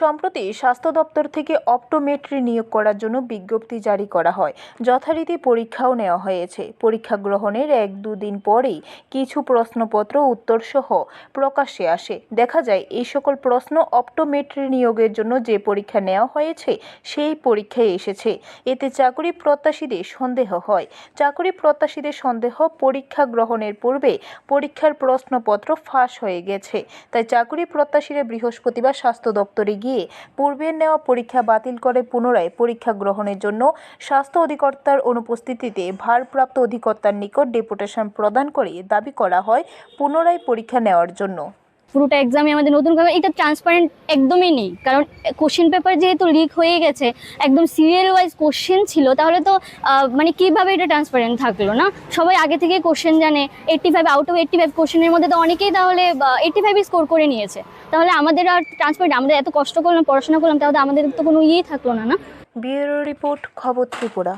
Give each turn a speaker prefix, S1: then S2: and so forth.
S1: সম্প্রতি স্বাস্থ্য দপ্তর থেকে অপটোমেট্রি নিয়োগ করার জন্য বিজ্ঞপ্তি জারি করা হয়। যথারীতি পরীক্ষাও নেওয়া হয়েছে। পরীক্ষা গ্রহণের এক দুদিন পরেই কিছু প্রশ্নপত্র, উত্তরসহ প্রকাশ্যে আসে। দেখা যায়, এই সকল প্রশ্ন অপটোমেট্রি নিয়োগের জন্য যে পরীক্ষা নেওয়া হয়েছে, সেই পরীক্ষায় এসেছে। এতে চাকরি প্রত্যাশীদের সন্দেহ হয়। চাকরি প্রত্যাশীদের সন্দেহ পরীক্ষা গ্রহণের পূর্বে পরীক্ষার প্রশ্নপত্র ফাঁস হয়ে গেছে। তাই চাকরি প্রত্যাশীরা বৃহস্পতিবার স্বাস্থ্য দপ্তরে গিয়ে পূর্বের নেওয়া পরীক্ষা বাতিল করে পুনরায় পরীক্ষা গ্রহণের জন্য স্বাস্থ্য অধিকর্তার অনুপস্থিতিতে ভারপ্রাপ্ত অধিকর্তার নিকট ডেপুটেশন প্রদান করে দাবি করা হয় পুনরায় পরীক্ষা নেওয়ার জন্য।
S2: পুরোটা এক্সামে আমাদের নতুন করে এটা ট্রান্সপারেন্ট একদমই নেই। কারণ কোশ্চেন পেপার যেহেতু লিক হয়ে গেছে, একদম সিরিয়াল ওয়াইজ কোশ্চেন ছিল, তাহলে তো মানে কীভাবে এটা ট্রান্সপারেন্ট থাকল না? সবাই আগে থেকে কোশ্চেন জানে eighty five out of eighty five কোশ্চেনের মধ্যে তো অনেকেই তাহলে এইট্টি ফাইভই স্কোর করে নিয়েছে। তাহলে আমাদের আর ট্রান্সপারেন্ট আমাদের এত কষ্ট করলাম, পড়াশোনা করলাম, তাহলে আমাদের তো কোনো ইয়েই থাকল না না?
S1: ব্যুরো রিপোর্ট, খবর ত্রিপুরা।